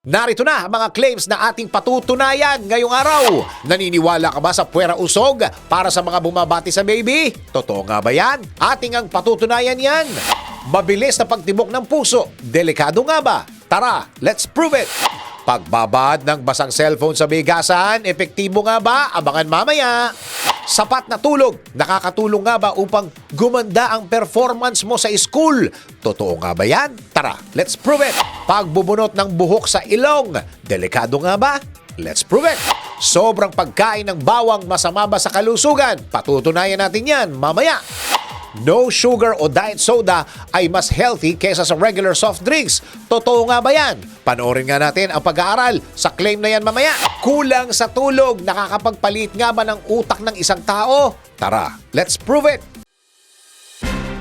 Narito na mga claims na ating patutunayan ngayong araw. Naniniwala ka ba sa puwera usog para sa mga bumabati sa baby? Totoo nga ba yan? Ating ang patutunayan yan. Mabilis na pagtibok ng puso. Delikado nga ba? Tara, let's prove it! Pagbabad ng basang cellphone sa bigasan, epektibo nga ba? Abangan mamaya. Sapat na tulog, nakakatulong nga ba upang gumanda ang performance mo sa school? Totoo nga ba yan? Tara, let's prove it. Pagbubunot ng buhok sa ilong, delikado nga ba? Let's prove it. Sobrang pagkain ng bawang masama ba sa kalusugan? Patutunayan natin yan mamaya. No sugar o diet soda ay mas healthy kesa sa regular soft drinks. Totoo nga ba yan? Panoorin nga natin ang pag-aaral sa claim na yan mamaya. Kulang sa tulog, nakakapagpalit nga ba ng utak ng isang tao? Tara, let's prove it!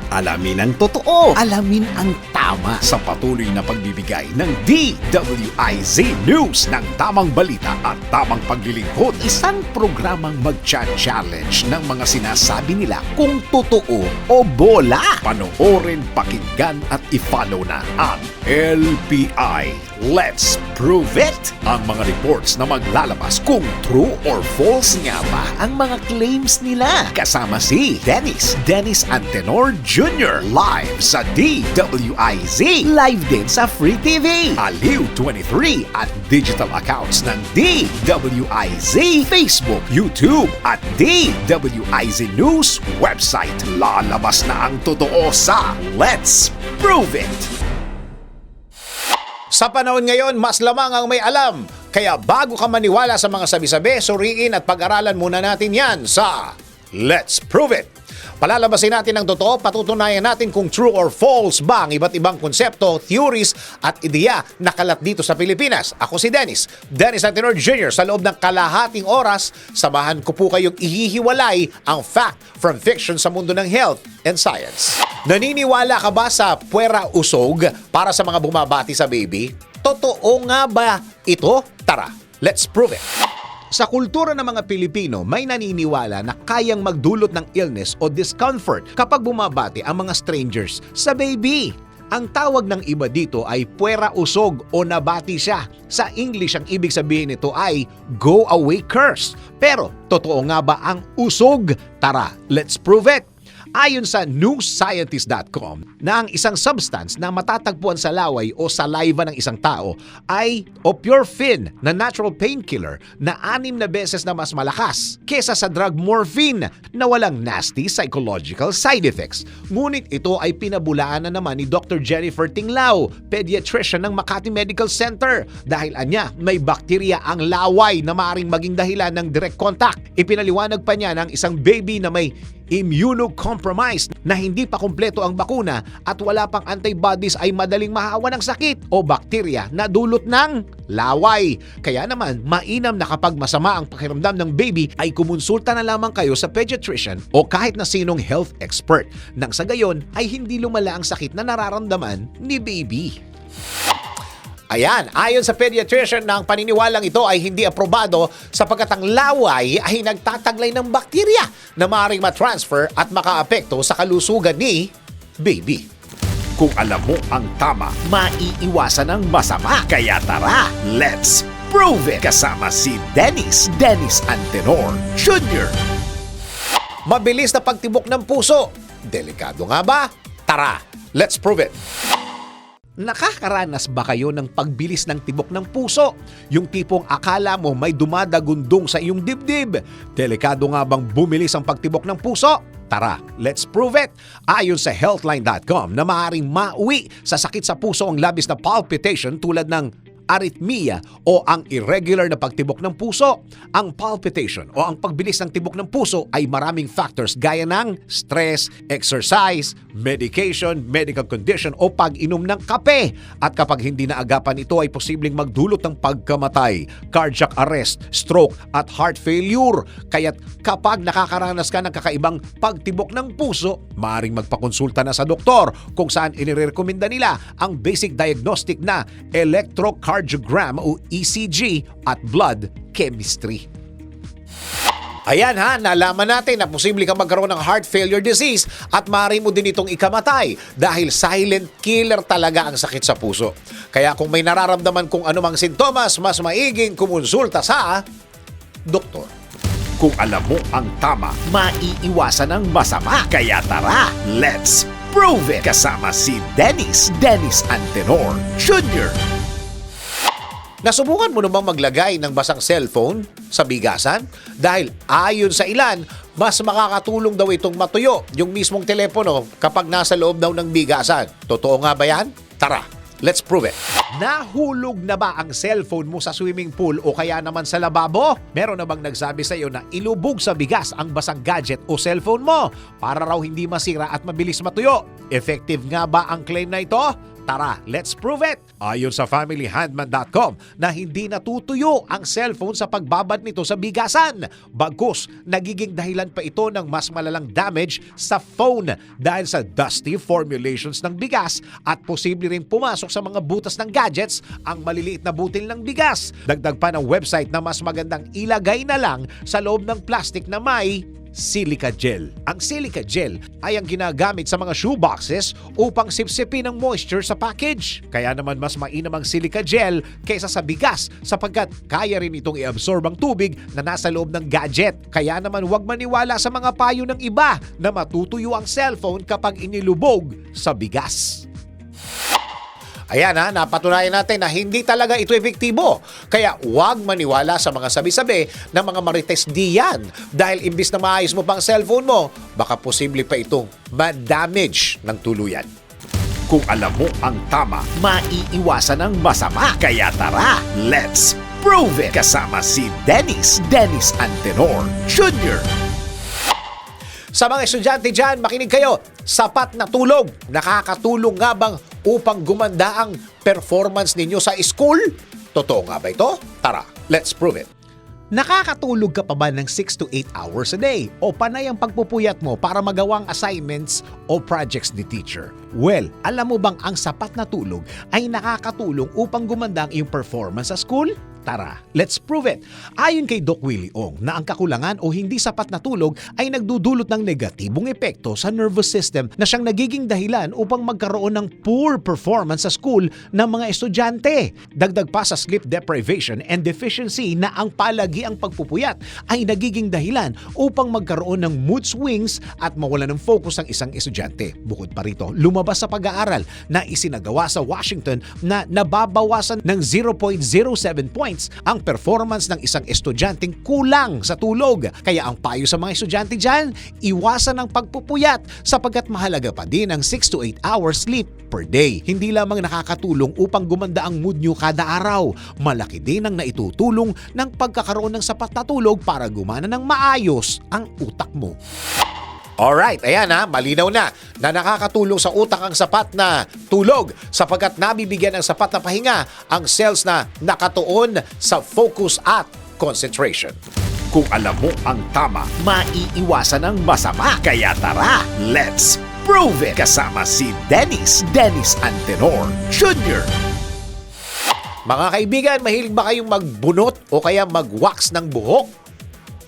Alamin ang totoo. Alamin ang tama sa patuloy na pagbibigay ng DWIZ News ng tamang balita at tamang paglilingkod. Isang programang magcha-challenge ng mga sinasabi nila kung totoo o bola. Panoorin, pakinggan at i-follow na ang LPI. Let's prove it! Ang mga reports na maglalabas kung true or false nga ba ang mga claims nila. Kasama si Dennis, Dennis Antenor Jr. Live sa DWIZ. Live din sa Free TV. Aliw 23 at digital accounts ng DWIZ. Facebook, YouTube at DWIZ News website. Lalabas na ang totoo sa Let's Prove It! Sa panahon ngayon, mas lamang ang may alam. Kaya bago ka maniwala sa mga sabi-sabi, suriin at pag-aralan muna natin yan sa Let's Prove It! Palalabasin natin ang totoo, patutunayan natin kung true or false ba ang iba't ibang konsepto, theories at ideya na kalat dito sa Pilipinas. Ako si Dennis, Dennis Antenor Jr. Sa loob ng kalahating oras, samahan ko po kayong ihihiwalay ang fact from fiction sa mundo ng health and science. Naniniwala ka ba sa puwera usog para sa mga bumabati sa baby? Totoo nga ba ito? Tara, let's prove it! Sa kultura ng mga Pilipino, may naniniwala na kayang magdulot ng illness o discomfort kapag bumabati ang mga strangers sa baby. Ang tawag ng iba dito ay puwera usog o nabati siya. Sa English, ang ibig sabihin nito ay go away curse. Pero, totoo nga ba ang usog? Tara, let's prove it! Ayon sa newscientist.com na ang isang substance na matatagpuan sa laway o saliva ng isang tao ay opurfin na natural painkiller na anim na beses na mas malakas kesa sa drug morphine na walang nasty psychological side effects. Ngunit ito ay pinabulaan na naman ni Dr. Jennifer Tinglao, pediatrician ng Makati Medical Center dahil anya may bakterya ang laway na maaaring maging dahilan ng direct contact. Ipinaliwanag pa niya ng isang baby na may immunocompromised na hindi pa kumpleto ang bakuna at wala pang antibodies ay madaling mahawa ng sakit o bakterya na dulot ng laway. Kaya naman, mainam na kapag masama ang pakiramdam ng baby ay kumonsulta na lamang kayo sa pediatrician o kahit na sinong health expert nang sa gayon ay hindi lumala ang sakit na nararamdaman ni baby. Ayan, ayon sa pediatrician ang paniniwalang ito ay hindi aprobado sapagkat ang laway ay nagtataglay ng bakterya na maaaring matransfer at makaapekto sa kalusugan ni baby. Kung alam mo ang tama, maiiwasan ang masama. Kaya tara, let's prove it! Kasama si Dennis, Dennis Antenor Jr. Mabilis na pagtibok ng puso. Delikado nga ba? Tara, let's prove it. Nakakaranas ba kayo ng pagbilis ng tibok ng puso? Yung tipong akala mo may dumadagundong sa iyong dibdib. Delikado nga bang bumilis ang pagtibok ng puso? Tara, let's prove it! Ayon sa healthline.com na maaaring mauwi sa sakit sa puso ang labis na palpitation tulad ng arrhythmia o ang irregular na pagtibok ng puso. Ang palpitation o ang pagbilis ng tibok ng puso ay maraming factors gaya ng stress, exercise, medication, medical condition o pag-inom ng kape. At kapag hindi naagapan ito ay posibleng magdulot ng pagkamatay, cardiac arrest, stroke at heart failure. Kaya't kapag nakakaranas ka ng kakaibang pagtibok ng puso, maaaring magpakonsulta na sa doktor kung saan inirekomenda nila ang basic diagnostic na electrocardiogram o ECG at blood chemistry. Ayan ha, nalaman natin na posible ka magkaroon ng heart failure disease at maaari mo din itong ikamatay dahil silent killer talaga ang sakit sa puso. Kaya kung may nararamdaman kung anumang sintomas, mas maiging kumonsulta sa doktor. Kung alam mo ang tama, maiiwasan ang masama. Kaya tara, let's prove it! Kasama si Dennis, Dennis Antenor Jr. Nasubukan mo namang maglagay ng basang cellphone sa bigasan? Dahil ayon sa ilan, mas makakatulong daw itong matuyo yung mismong telepono kapag nasa loob daw ng bigasan. Totoo nga ba yan? Tara, let's prove it. Nahulog na ba ang cellphone mo sa swimming pool o kaya naman sa lababo? Meron na bang nagsabi sa iyo na ilubog sa bigas ang basang gadget o cellphone mo para raw hindi masira at mabilis matuyo? Effective nga ba ang claim na ito? Tara, let's prove it! Ayon sa familyhandman.com na hindi natutuyo ang cellphone sa pagbabad nito sa bigasan. Bagkus, nagiging dahilan pa ito ng mas malalang damage sa phone dahil sa dusty formulations ng bigas at posible rin pumasok sa mga butas ng gadgets ang maliliit na butil ng bigas. Dagdag pa ng website na mas magandang ilagay na lang sa loob ng plastic na may silica gel. Ang silica gel ay ang ginagamit sa mga shoeboxes upang sipsipin ang moisture sa package. Kaya naman mas mainam ang silica gel kaysa sa bigas sapagkat kaya rin itong i-absorb ang tubig na nasa loob ng gadget. Kaya naman huwag maniwala sa mga payo ng iba na matutuyo ang cellphone kapag inilubog sa bigas. Ayan ha, napatunayan natin na hindi talaga ito epektibo. Kaya huwag maniwala sa mga sabi-sabi ng mga marites diyan. Dahil imbis na maayos mo pang cellphone mo, baka posible pa itong ma-damage ng tuluyan. Kung alam mo ang tama, maiiwasan ang masama. Kaya tara, let's prove it! Kasama si Dennis, Dennis Antenor Jr. Sa mga estudyante dyan, makinig kayo. Sapat na tulog. Nakakatulong nga bang upang gumanda ang performance ninyo sa school? Totoo nga ba ito? Tara, let's prove it. Nakakatulog ka pa ba ng 6 to 8 hours a day? O panay ang pagpupuyat mo para magawang assignments o projects ni teacher? Well, alam mo bang ang sapat na tulog ay nakakatulong upang gumanda ang iyong performance sa school? Tara, let's prove it. Ayon kay Doc Willie Ong na ang kakulangan o hindi sapat na tulog ay nagdudulot ng negatibong epekto sa nervous system na siyang nagiging dahilan upang magkaroon ng poor performance sa school ng mga estudyante. Dagdag pa sa sleep deprivation and deficiency na ang palagi ang pagpupuyat ay nagiging dahilan upang magkaroon ng mood swings at mawala ng focus ang isang estudyante. Bukod pa rito, lumabas sa pag-aaral na isinagawa sa Washington na nababawasan ng 0.07 points ang performance ng isang estudyanteng kulang sa tulog. Kaya ang payo sa mga estudyante dyan, iwasan ang pagpupuyat sapagkat mahalaga pa din ang 6 to 8 hours sleep per day. Hindi lamang nakakatulong upang gumanda ang mood nyo kada araw. Malaki din ang naitutulong ng pagkakaroon ng sapat na tulog para gumana ng maayos ang utak mo. Alright, ayan ha, malinaw na na nakakatulong sa utak ang sapat na tulog sapagkat nabibigyan ng sapat na pahinga ang cells na nakatuon sa focus at concentration. Kung alam mo ang tama, maiiwasan ang masama. Kaya tara, let's prove it! Kasama si Dennis, Dennis Antenor Jr. Mga kaibigan, mahilig ba kayong magbunot o kaya mag-wax ng buhok?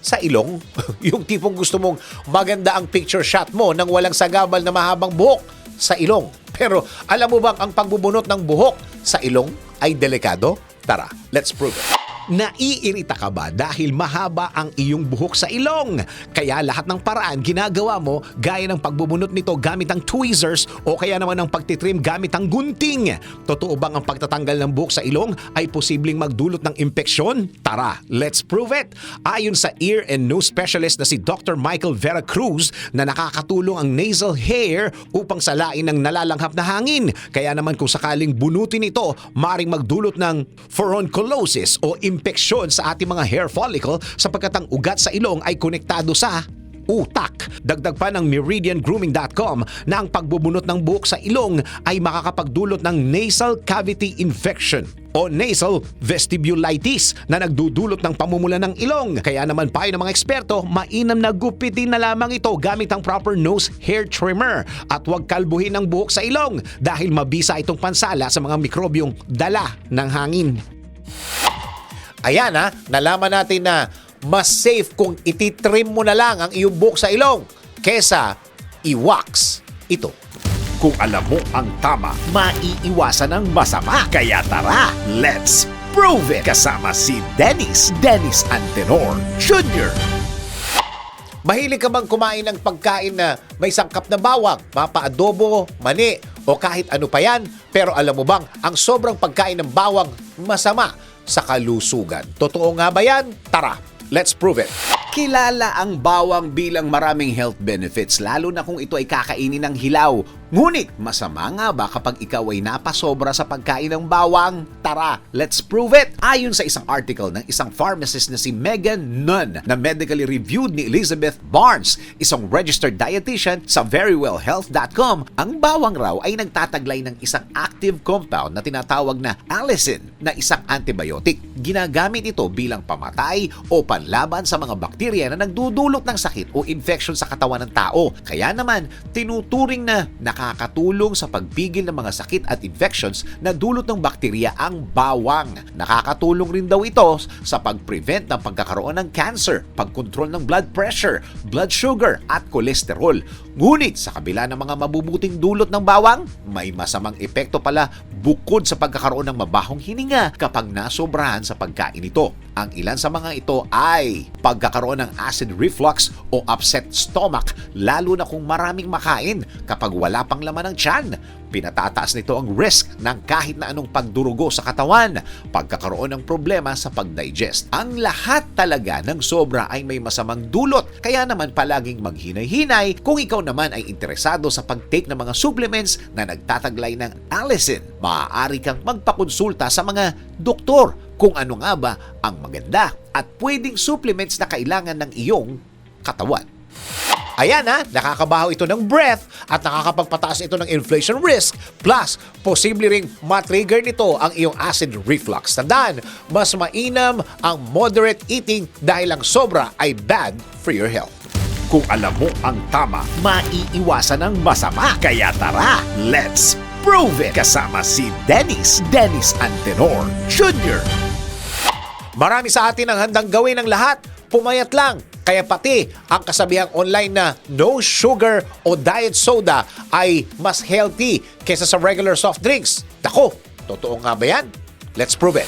Sa ilong? yung tipong gusto mong maganda ang picture shot mo nang walang sagabal na mahabang buhok sa ilong. Pero alam mo bang ang pagbubunot ng buhok sa ilong ay delikado? Tara, let's prove it. Naiirita ka ba dahil mahaba ang iyong buhok sa ilong? Kaya lahat ng paraan ginagawa mo gaya ng pagbubunot nito gamit ang tweezers o kaya naman ang pagtitrim gamit ang gunting. Totoo bang ang pagtatanggal ng buhok sa ilong ay posibleng magdulot ng impeksyon? Tara, let's prove it! Ayon sa ear and nose specialist na si Dr. Michael Vera Cruz na nakakatulong ang nasal hair upang salain ng nalalanghap na hangin. Kaya naman kung sakaling bunutin ito, maring magdulot ng furunculosis o impeksyon sa ating mga hair follicle sapagkat ang ugat sa ilong ay konektado sa utak. Dagdag pa ng meridiangrooming.com na ang pagbubunot ng buhok sa ilong ay makakapagdulot ng nasal cavity infection o nasal vestibulitis na nagdudulot ng pamumula ng ilong. Kaya naman payo ng mga eksperto, mainam na gupitin na lamang ito gamit ang proper nose hair trimmer at huwag kalbuhin ang buhok sa ilong dahil mabisa itong pansala sa mga mikrobyong dala ng hangin. Ayan ha, nalaman natin na mas safe kung ititrim mo na lang ang iyong buhok sa ilong kesa i-wax ito. Kung alam mo ang tama, maiiwasan ang masama. Kaya tara, let's prove it! Kasama si Dennis, Dennis Antenor Jr. Mahilig ka bang kumain ng pagkain na may sangkap na bawang, mapa-adobo, mani, o kahit ano pa yan? Pero alam mo bang, ang sobrang pagkain ng bawang masama sa kalusugan. Totoo nga ba yan? Tara, let's prove it. Kilala ang bawang bilang maraming health benefits lalo na kung ito ay kakainin ng hilaw. Ngunit masama nga ba kapag ikaw ay napasobra sa pagkain ng bawang? Tara, let's prove it! Ayon sa isang article ng isang pharmacist na si Megan Nunn na medically reviewed ni Elizabeth Barnes, isang registered dietitian sa verywellhealth.com, ang bawang raw ay nagtataglay ng isang active compound na tinatawag na allicin na isang antibiotic. Ginagamit ito bilang pamatay o panlaban sa mga bakterya na nagdudulot ng sakit o infection sa katawan ng tao. Kaya naman, tinuturing na nakakatulong sa pagpigil ng mga sakit at infections na dulot ng bakterya ang bawang. Nakakatulong rin daw ito sa pag-prevent ng pagkakaroon ng cancer, pagkontrol ng blood pressure, blood sugar at kolesterol. Ngunit sa kabila ng mga mabubuting dulot ng bawang, may masamang epekto pala bukod sa pagkakaroon ng mabahong hininga kapag nasobrahan sa pagkain ito. Ang ilan sa mga ito ay pagkakaroon ng acid reflux o upset stomach lalo na kung maraming makain kapag wala pang laman ng tiyan. Pinatataas nito ang risk ng kahit na anong pagdurugo sa katawan, pagkakaroon ng problema sa pagdigest. Ang lahat talaga ng sobra ay may masamang dulot, kaya naman palaging maghinay-hinay kung ikaw naman ay interesado sa pag-take ng mga supplements na nagtataglay ng allicin. Maaari kang magpakonsulta sa mga doktor kung ano nga ba ang maganda at pwedeng supplements na kailangan ng iyong katawan. Ayan ha, nakakabaho ito ng breath at nakakapagpataas ito ng inflation risk. Plus, posible ring matrigger nito ang iyong acid reflux. Tandaan, mas mainam ang moderate eating dahil ang sobra ay bad for your health. Kung alam mo ang tama, maiiwasan ang masama. Kaya tara, let's prove it! Kasama si Dennis, Dennis Antenor Jr. Marami sa atin ang handang gawin ang lahat. Pumayat lang. Kaya pati ang kasabihang online na no sugar o diet soda ay mas healthy kesa sa regular soft drinks. Dako, totoo nga ba yan? Let's prove it.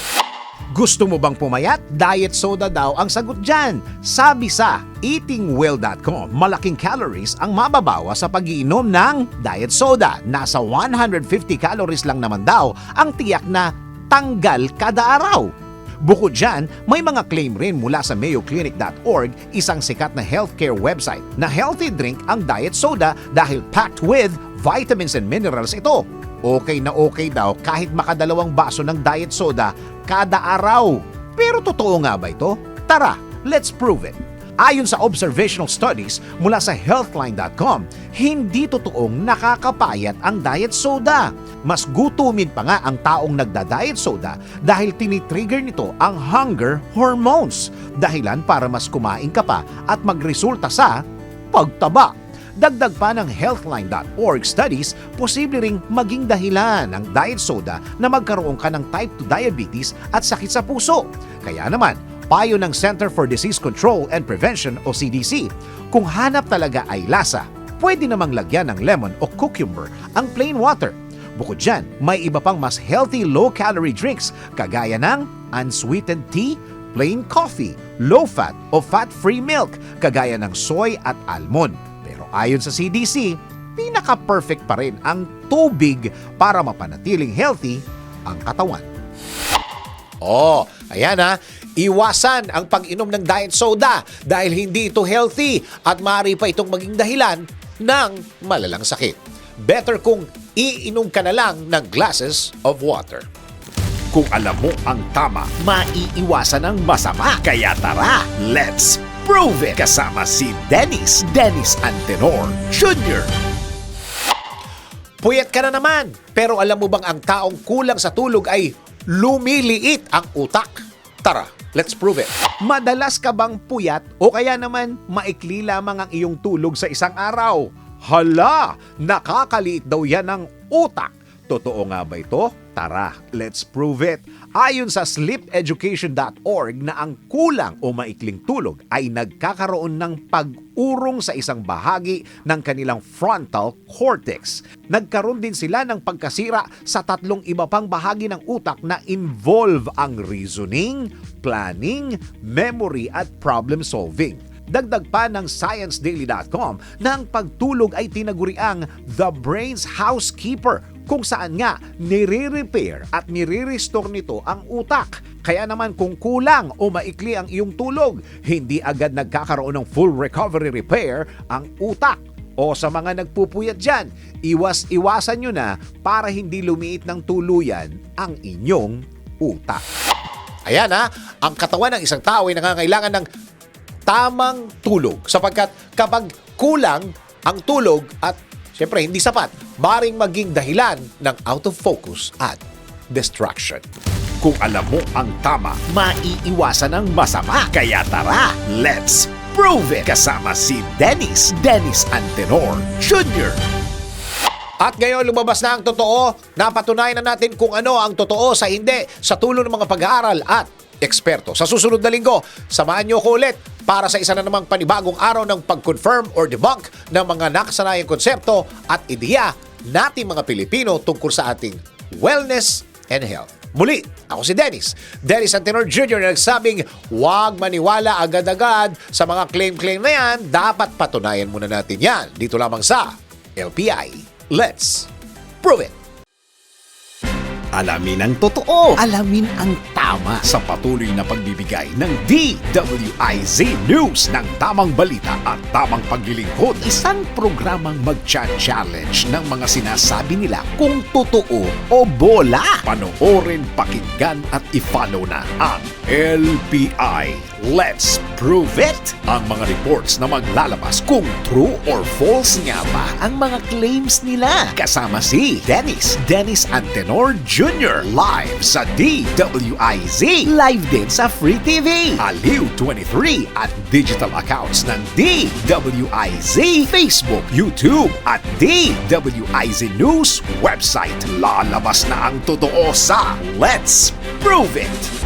Gusto mo bang pumayat? Diet soda daw ang sagot dyan. Sabi sa eatingwell.com, malaking calories ang mababawa sa pag-iinom ng diet soda. Nasa 150 calories lang naman daw ang tiyak na tanggal kada araw. Bukod dyan, may mga claim rin mula sa mayoclinic.org, isang sikat na healthcare website, na healthy drink ang diet soda dahil packed with vitamins and minerals ito. Okay na okay daw kahit makadalawang baso ng diet soda kada araw. Pero totoo nga ba ito? Tara, let's prove it. Ayon sa observational studies mula sa healthline.com, hindi totoong nakakapayat ang diet soda. Mas gutumin pa nga ang taong nagda-diet soda dahil tinitrigger nito ang hunger hormones, dahilan para mas kumain ka pa at magresulta sa pagtaba. Dagdag pa ng healthline.org studies, posible ring maging dahilan ng diet soda na magkaroon ka ng type 2 diabetes at sakit sa puso. Kaya naman, payo ng Center for Disease Control and Prevention o CDC, kung hanap talaga ay lasa, pwede namang lagyan ng lemon o cucumber ang plain water. Bukod dyan, may iba pang mas healthy low-calorie drinks kagaya ng unsweetened tea, plain coffee, low-fat o fat-free milk kagaya ng soy at almond. Pero ayon sa CDC, pinaka-perfect pa rin ang tubig para mapanatiling healthy ang katawan. Oh, ayan ha. Iwasan ang pag-inom ng diet soda dahil hindi ito healthy at maaari pa itong maging dahilan ng malalang sakit. Better kung iinom ka na lang ng glasses of water. Kung alam mo ang tama, maiiwasan ang masama. Kaya tara, let's prove it! Kasama si Dennis, Dennis Antenor Jr. Puyat ka na naman, pero alam mo bang ang taong kulang sa tulog ay lumiliit ang utak? Tara, let's prove it. Madalas ka bang puyat o kaya naman maikli lamang ang iyong tulog sa isang araw? Hala, nakakaliit daw yan ng utak. Totoo nga ba ito? Tara, let's prove it. Ayon sa sleepeducation.org na ang kulang o maikling tulog ay nagkakaroon ng pag-urong sa isang bahagi ng kanilang frontal cortex. Nagkaroon din sila ng pagkasira sa tatlong iba pang bahagi ng utak na involve ang reasoning, planning, memory at problem solving. Dagdag pa ng ScienceDaily.com na ang pagtulog ay tinaguriang the brain's housekeeper kung saan nga nire-repair at nire-restore nito ang utak. Kaya naman kung kulang o maikli ang iyong tulog, hindi agad nagkakaroon ng full recovery repair ang utak. O sa mga nagpupuyat dyan, iwas-iwasan nyo na para hindi lumiit ng tuluyan ang inyong utak. Ayan ha, ang katawan ng isang tao ay nangangailangan ng tamang tulog sapagkat kapag kulang ang tulog at syempre hindi sapat, maring maging dahilan ng out of focus at distraction. Kung alam mo ang tama, maiiwasan ang masama. Kaya tara, let's prove it! Kasama si Dennis, Dennis Antenor Jr. At ngayon lumabas na ang totoo, napatunayan na natin kung ano ang totoo sa hindi sa tulong ng mga pag-aaral at eksperto. Sa susunod na linggo, samahan niyo ko ulit para sa isa na namang panibagong araw ng pag-confirm or debunk ng mga nakasanayang konsepto at ideya nating mga Pilipino tungkol sa ating wellness and health. Muli, ako si Dennis. Dennis Antenor Jr. na nagsabing huwag maniwala agad-agad sa mga claim-claim na yan. Dapat patunayan muna natin yan. Dito lamang sa LPI. Let's prove it! Alamin ang totoo. Alamin ang tama sa patuloy na pagbibigay ng DWIZ News ng tamang balita at tamang paglilingkod. Isang programang mag-challenge ng mga sinasabi nila kung totoo o bola. Panoorin, pakinggan at i-follow na ang LPI. Let's prove it! Ang mga reports na maglalabas kung true or false nga ba ang mga claims nila. Kasama si Dennis, Dennis Antenor Jr. Live sa DWIZ. Live din sa Free TV. Aliw 23 at digital accounts ng DWIZ. Facebook, YouTube at DWIZ News website. Lalabas na ang totoo sa Let's Prove It!